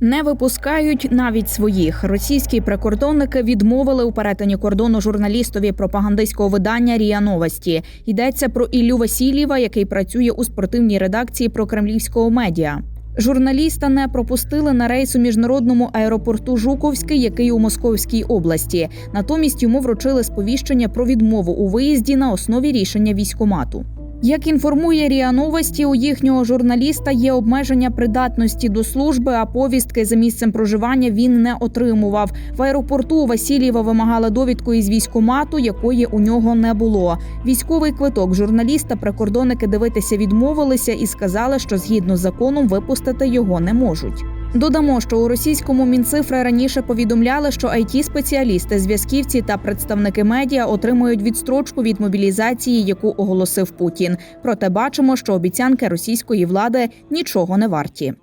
Не випускають навіть своїх. Російські прикордонники відмовили у перетині кордону журналістові пропагандистського видання Рія Новості. Йдеться про Іллю Васильєва, який працює у спортивній редакції прокремлівського медіа. Журналіста не пропустили на рейс у міжнародному аеропорту Жуковський, який у Московській області. Натомість йому вручили сповіщення про відмову у виїзді на основі рішення військомату. Як інформує Ріа Новості, у їхнього журналіста є обмеження придатності до служби, а повістки за місцем проживання він не отримував. В аеропорту Васильєва вимагали довідку із військомату, якої у нього не було. Військовий квиток журналіста прикордонники дивитися відмовилися і сказали, що згідно з законом випустити його не можуть. Додамо, що у російському мінцифри раніше повідомляли, що it спеціалісти, зв'язківці та представники медіа отримують відстрочку від мобілізації, яку оголосив Путін. Проте бачимо, що обіцянки російської влади нічого не варті.